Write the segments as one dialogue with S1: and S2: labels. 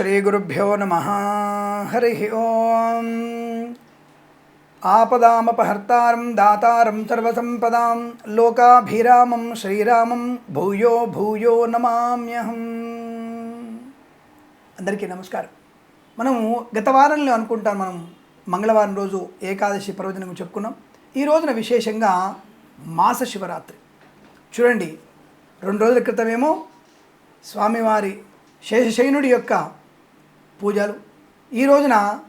S1: శ్రీగురుభ్యో నమ. హరి ఓం. ఆపదామపహర్తారం దాతారం సర్వసంపదాం లోకాభిరామం శ్రీరామం భూయో భూయో నమామ్యహం. అందరికీ నమస్కారం. మనము గత వారంలో అనుకుంటాం మనం మంగళవారం రోజు ఏకాదశి పర్వదినం చెప్పుకున్నాం. ఈ రోజున విశేషంగా మాస శివరాత్రి చూడండి రెండు రోజుల క్రితమేమో స్వామివారి శేషశయనుడి యొక్క పూజలు. ఈ రోజున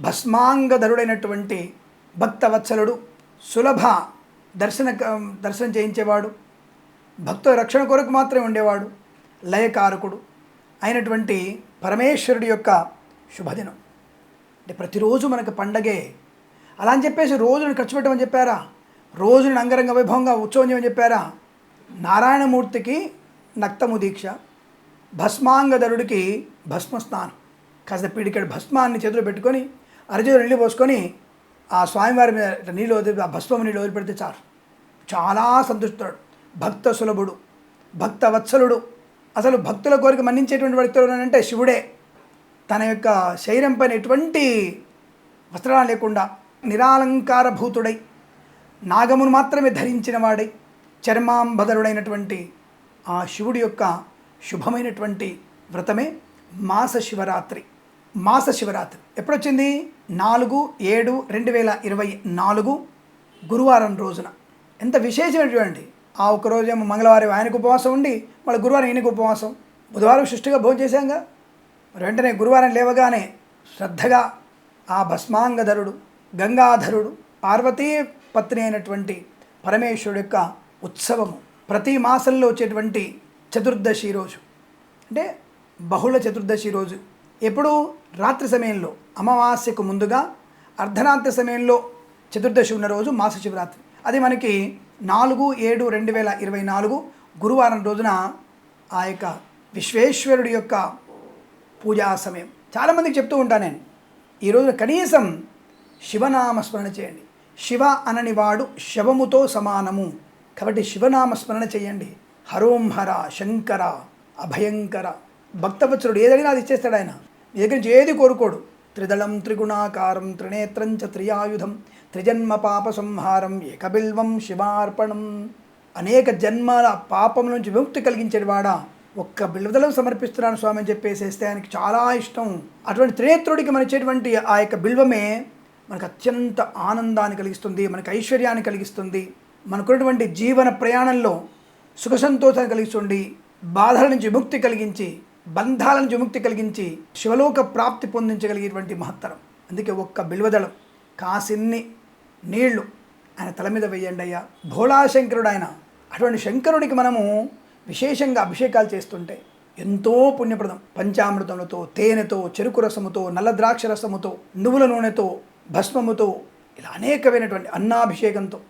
S1: భస్మాంగధరుడైనటువంటి భక్తవత్సలుడు సులభ దర్శన దర్శనం చేయించేవాడు. భక్తుల రక్షణ కొరకు మాత్రమే ఉండేవాడు. లయకారకుడు అయినటువంటి పరమేశ్వరుడి యొక్క శుభదినం. అంటే ప్రతిరోజు మనకు పండగే. అలా అని చెప్పేసి రోజును ఖర్చు పెట్టమని చెప్పారా? రోజుని అంగరంగ వైభవంగా ఉత్సవం చేయమని చెప్పారా? నారాయణమూర్తికి నక్తము దీక్ష. భస్మాంగధరుడికి భస్మ స్నానం కాస్త పిడికెడు భస్మాన్ని చేతిలో పెట్టుకొని అరచేతులు నీళ్ళు పోసుకొని ఆ స్వామివారి మీద నీళ్ళు వదిలి ఆ భస్మం నీళ్ళు వదిలిపెడితే చాలు. చాలా సంతుష్టుడు భక్త సులభుడు భక్త వత్సలుడు. అసలు భక్తుల కోరిక మన్నించేటువంటి వ్యక్తులు అంటే శివుడే. తన యొక్క శరీరం పైన ఎటువంటి వస్త్రాలు లేకుండా నిరాలంకార భూతుడై నాగమును మాత్రమే ధరించిన వాడై చర్మాంబదరుడైనటువంటి ఆ శివుడి యొక్క శుభమైనటువంటి వ్రతమే మాస శివరాత్రి. మాస శివరాత్రి. ఎప్పుడొచ్చింది? నాలుగు ఏడు రెండు వేల ఇరవై నాలుగు గురువారం రోజున. ఎంత విశేషమైనటువంటి ఆ ఒక్క రోజేమో మంగళవారం ఆయనకు ఉపవాసం ఉండి మళ్ళీ గురువారం ఈయనకు ఉపవాసం. బుధవారం సృష్టిగా భోజనం చేశాంగా. మరి వెంటనే గురువారం లేవగానే శ్రద్ధగా ఆ భస్మాంగధరుడు గంగాధరుడు పార్వతీ పత్ని అయినటువంటి పరమేశ్వరుడు యొక్క ఉత్సవము ప్రతి మాసంలో వచ్చేటువంటి చతుర్దశి రోజు. అంటే బహుళ చతుర్దశి రోజు. ఎప్పుడు రాత్రి సమయంలో అమావాస్యకు ముందుగా అర్ధరాత్రి సమయంలో చతుర్దశి ఉన్న రోజు మాస శివరాత్రి. అది మనకి నాలుగు ఏడు రెండు వేల ఇరవై నాలుగు గురువారం రోజున ఆ యొక్క విశ్వేశ్వరుడి యొక్క పూజా సమయం. చాలామందికి చెప్తూ ఉంటాను నేను ఈ రోజున కనీసం శివనామస్మరణ చేయండి. శివ అనని వాడు శవముతో సమానము. కాబట్టి శివనామ స్మరణ చేయండి. హరోం హర శంకర అభయంకర భక్తవత్సరుడు ఏదైనా అది ఇచ్చేస్తాడు ఆయన. మీ దగ్గర నుంచి ఏది కోరుకోడు. త్రిదళం త్రిగుణాకారం త్రినేత్రం చ త్రియాయుధం త్రిజన్మ పాప సంహారం ఏకబిల్వం శివార్పణం. అనేక జన్మల పాపం నుంచి విముక్తి కలిగించేవాడా ఒక్క బిల్వదలం సమర్పిస్తున్నాను స్వామి అని చెప్పేసేస్తే ఆయనకి చాలా ఇష్టం. అటువంటి త్రినేత్రుడికి మన ఇచ్చేటువంటి ఆ యొక్క బిల్వమే మనకు అత్యంత ఆనందాన్ని కలిగిస్తుంది మనకు ఐశ్వర్యాన్ని కలిగిస్తుంది. మనకున్నటువంటి జీవన ప్రయాణంలో సుఖ సంతోషాన్ని కలిగిస్తుంది బాధల నుంచి విముక్తి కలిగించి బంధాలను విముక్తి కలిగించి శివలోక ప్రాప్తి పొందించగలిగేటువంటి మహత్తరం. అందుకే ఒక్క బిల్వదళం కాసిన్ని నీళ్ళు ఆయన తల మీద వేయండి అయ్యా. భోళాశంకరుడు ఆయన. అటువంటి శంకరుడికి మనము విశేషంగా అభిషేకాలు చేస్తుంటే ఎంతో పుణ్యప్రదం. పంచామృతములతో తేనెతో చెరుకు రసముతో నల్ల ద్రాక్ష రసముతో నువ్వుల నూనెతో భస్మముతో ఇలా అనేకమైనటువంటి అన్నాభిషేకంతో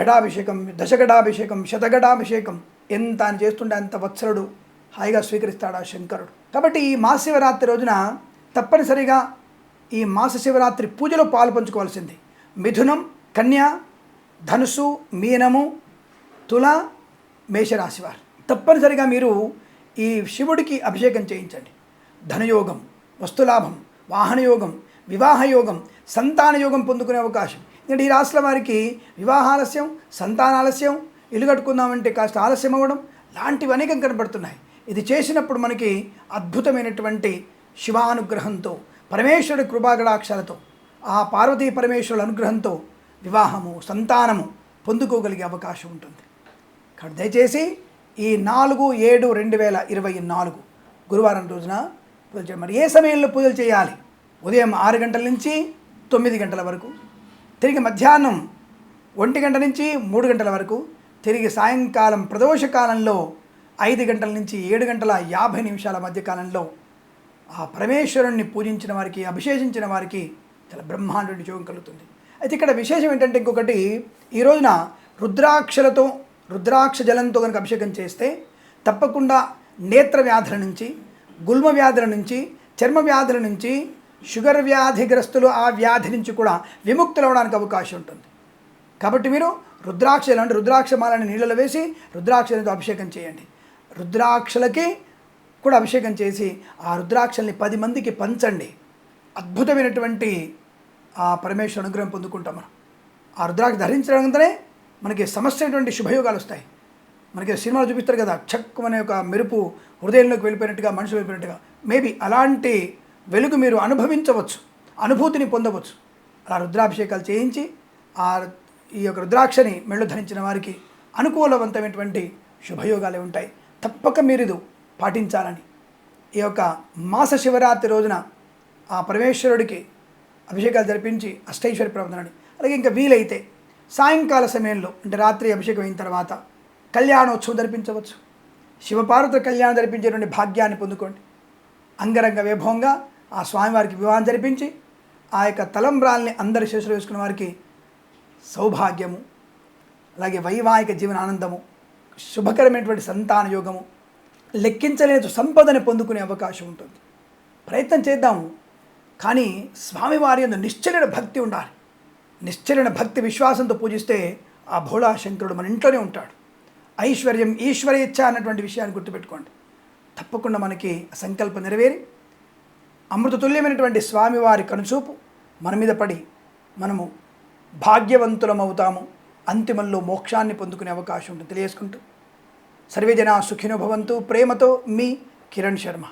S1: గడాభిషేకం దశగడాభిషేకం శతగడాభిషేకం ఎంత అని చేస్తుంటే అంత వత్సరుడు హాయిగా స్వీకరిస్తాడు ఆ శంకరుడు. కాబట్టి ఈ మాసశివరాత్రి రోజున తప్పనిసరిగా ఈ మాస శివరాత్రి పూజలో పాలు పంచుకోవాల్సింది. మిథునం కన్య ధనుసు మీనము తుల మేషరాశివారు. తప్పనిసరిగా మీరు ఈ శివుడికి అభిషేకం చేయించండి. ధనయోగం వస్తులాభం వాహనయోగం వివాహయోగం సంతాన యోగం పొందుకునే అవకాశం. ఎందుకంటే ఈ రాశుల వారికి వివాహాలస్యం సంతానాలస్యం ఇల్లు కట్టుకుందామంటే కాస్త ఆలస్యం అవ్వడం లాంటివి అనేకం కనబడుతున్నాయి. ఇది చేసినప్పుడు మనకి అద్భుతమైనటువంటి శివానుగ్రహంతో పరమేశ్వరుడి కృపాగడాక్షలతో ఆ పార్వతీ పరమేశ్వరుల అనుగ్రహంతో వివాహము సంతానము పొందుకోగలిగే అవకాశం ఉంటుంది. కాబట్టి దయచేసి ఈ నాలుగు ఏడు రెండు వేల ఇరవై నాలుగు గురువారం రోజున పూజలు చేయాలి మరి ఏ సమయంలో పూజలు చేయాలి? ఉదయం ఆరు గంటల నుంచి తొమ్మిది గంటల వరకు తిరిగి మధ్యాహ్నం ఒంటి గంట నుంచి మూడు గంటల వరకు తిరిగి సాయంకాలం ప్రదోష కాలంలో ఐదు గంటల నుంచి ఏడు గంటల యాభై నిమిషాల మధ్య కాలంలో ఆ పరమేశ్వరుణ్ణి పూజించిన వారికి అభిషేకించిన వారికి చాలా బ్రహ్మాండ యోగం కలుగుతుంది. అయితే ఇక్కడ విశేషం ఏంటంటే ఇంకొకటి ఈ రోజున రుద్రాక్షలతో రుద్రాక్ష జలంతో కనుక అభిషేకం చేస్తే తప్పకుండా నేత్ర వ్యాధుల నుంచి గుల్మ వ్యాధుల నుంచి చర్మ వ్యాధుల నుంచి షుగర్ వ్యాధిగ్రస్తులు ఆ వ్యాధి నుంచి కూడా విముక్తులు అవడానికి అవకాశం ఉంటుంది. కాబట్టి మీరు రుద్రాక్షలు అంటే రుద్రాక్ష మాలని నీళ్ళలో వేసి రుద్రాక్షలతో అభిషేకం చేయండి. రుద్రాక్షలకి కూడా అభిషేకం చేసి ఆ రుద్రాక్షల్ని పది మందికి పంచండి. అద్భుతమైనటువంటి ఆ పరమేశ్వర అనుగ్రహం పొందుకుంటాం మనం. ఆ రుద్రాక్ష ధరించడంతోనే మనకి సమస్యటువంటి శుభయోగాలు వస్తాయి. మనకి సినిమాలు చూపిస్తారు కదా చక్కు అనే ఒక మెరుపు హృదయంలోకి వెళ్ళిపోయినట్టుగా మనుషులు వెళ్ళిపోయినట్టుగా. మేబీ అలాంటి వెలుగు మీరు అనుభవించవచ్చు అనుభూతిని పొందవచ్చు. అలా రుద్రాభిషేకాలు చేయించి ఆ ఈ యొక్క రుద్రాక్షని మెళ్ళు ధరించిన వారికి అనుకూలవంతమైనటువంటి శుభయోగాలే ఉంటాయి. తప్పక మీరు ఇది పాటించాలని. ఈ యొక్క మాస శివరాత్రి రోజున ఆ పరమేశ్వరుడికి అభిషేకాలు జరిపించి అష్టైశ్వరి ప్రవర్తనని అలాగే ఇంకా వీలైతే సాయంకాల సమయంలో అంటే రాత్రి అభిషేకం అయిన తర్వాత కళ్యాణోత్సవం జరిపించవచ్చు. శివపార్వతుల కళ్యాణం జరిపించేటువంటి భాగ్యాన్ని పొందుకోండి. అంగరంగ వైభవంగా ఆ స్వామివారికి వివాహం జరిపించి ఆ యొక్క తలంబ్రాల్ని అందరి శిష్యులు వేసుకున్న వారికి సౌభాగ్యము అలాగే వైవాహిక జీవన ఆనందము శుభకరమైనటువంటి సంతాన యోగము లెక్కించలేని సంపదని పొందుకునే అవకాశం ఉంటుంది. ప్రయత్నం చేద్దాము. కానీ స్వామివారి యందు నిశ్చలన భక్తి ఉండాలి. నిశ్చలన భక్తి విశ్వాసంతో పూజిస్తే ఆ భోళా శంకరుడు మన ఇంట్లోనే ఉంటాడు. ఐశ్వర్యం ఈశ్వరేచ్ఛ అన్నటువంటి విషయాన్ని గుర్తుపెట్టుకోండి. తప్పకుండా మనకి సంకల్పం నెరవేరి అమృతతుల్యమైనటువంటి స్వామివారి కనుచూపు మన మీద పడి మనము భాగ్యవంతులమవుతాము. అంతిమంలో మోక్షాన్ని పొందుకునే అవకాశం ఉంటుంది. తెలియజేసుకుంటూ సర్వే జనా సుఖినో భవంతు. ప్రేమతో మీ కిరణ్ శర్మ.